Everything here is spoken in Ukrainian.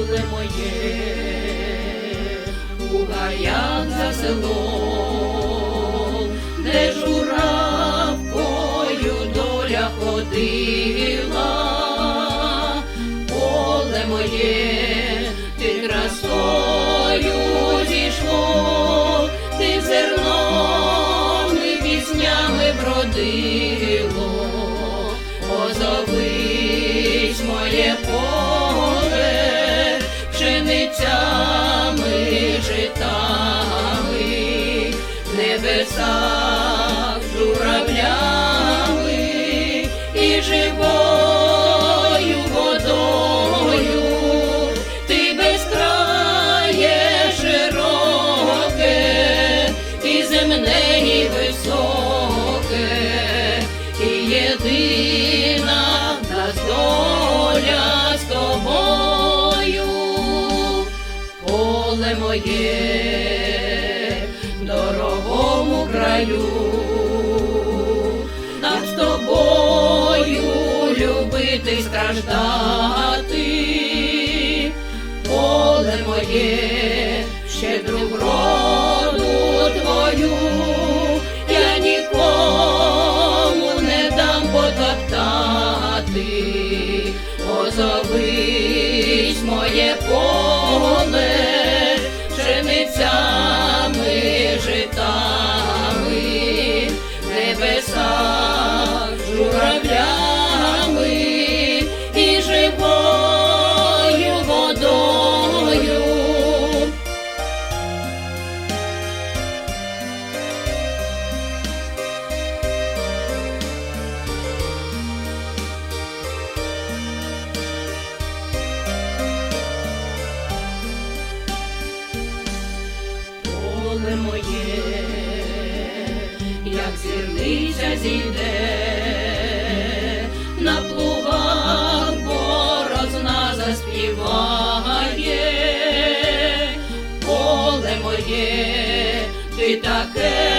поле моє, у гаях за селом, де журавкою доля ходила, поле моє, ти красою зійшло, ти зерном і піснями бродило, Victor. Поле моє, дорогому краю, нам з тобою любити страждати, поле моє, щедру вроду твою, я нікому не дам потоптати, озовись поле моє, як зірниця зійде, на плугах борозна заспіває, поле моє, ти таке